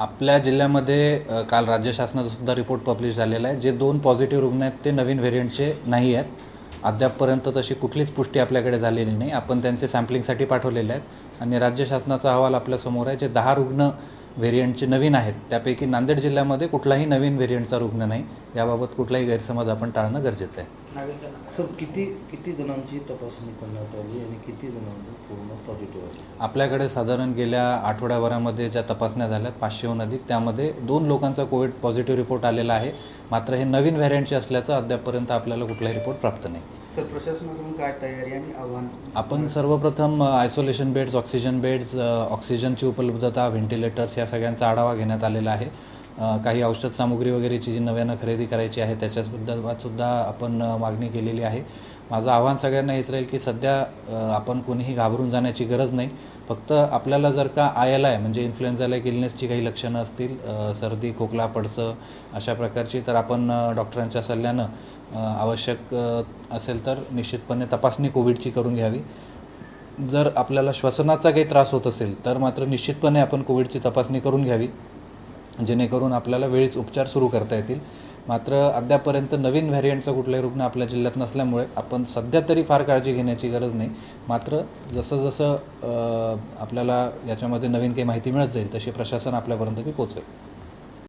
आपल्या जिल्ह्यामध्ये काल राज्य शासनाचा सुद्धा रिपोर्ट पब्लिश झालेला आहे. जे दोन पॉझिटिव्ह रुग्ण आहेत ते नवीन व्हेरियंटचे नाही आहेत. अद्यापपर्यंत तशी कुठलीच पुष्टी आपल्याकडे झालेली नाही. आपण त्यांचे सॅम्पलिंगसाठी पाठवलेले आहेत. आणि राज्य शासनाचा अहवाल आपल्यासमोर आहे जे दहा रुग्ण व्हेरियंटचे नवीन आहेत. त्यापैकी नांदेड जिल्ह्यामध्ये कुठलाही नवीन व्हेरियंटचा रुग्ण नाही. याबाबत कुठलाही गैरसमज आपण टाळणं गरजेचं आहे. सर किती किती जणांची तपासणी करण्यात आली आणि किती जणांची पूर्ण पॉझिटिव्ह आली? आपल्याकडे साधारण गेल्या आठवड्याभरामध्ये ज्या तपासण्या झाल्यात पाचशेहून अधिक त्यामध्ये दोन लोकांचा कोविड पॉझिटिव्ह रिपोर्ट आलेला आहे. मात्र हे नवीन व्हेरियंटचे असल्याचं अद्यापपर्यंत आपल्याला कुठलाही रिपोर्ट प्राप्त नाही. सर प्रशासनाकडून काय तयारी आणि आव्हान? आपण सर्वप्रथम आयसोलेशन बेड्स ऑक्सिजन बेड्स ऑक्सिजनची उपलब्धता व्हेंटिलेटर्स या सगळ्यांचा आढावा घेण्यात आलेला आहे. काही औषध सामुग्री वगैरेची जी नव्यानं खरेदी करायची आहे त्याच्यासंदर्भात सुद्धा आपण मागणी केलेली आहे. माझं आव्हान सगळ्यांना हेच राहील की सध्या आपण कोणीही घाबरून जाण्याची गरज नाही. फक्त आपल्याला जर का आय एल आय म्हणजे इन्फ्लुएन्झा लाईक इलनेसची काही लक्षणं असतील सर्दी खोकला पडसं अशा प्रकारची तर आपण डॉक्टरांच्या सल्ल्यानं आवश्यक असेल तर निश्चितपणे तपासणी कोविडची करून घ्यावी. जर आपल्याला श्वसनाचा काही त्रास होत असेल तर मात्र निश्चितपणे आपण कोविडची तपासणी करून घ्यावी. जेणेकरून आपल्याला वेळीच उपचार सुरू करता येतील. मात्र अद्यापर्यंत नवीन व्हॅरियंटचा कुठलाही रुग्ण आपल्या जिल्ह्यात नसल्यामुळे आपण सध्या तरी फार काळजी घेण्याची गरज नाही. मात्र जसं जसं आपल्याला याच्यामध्ये नवीन काही माहिती मिळत जाईल तशी प्रशासन आपल्यापर्यंत ती पोचवेल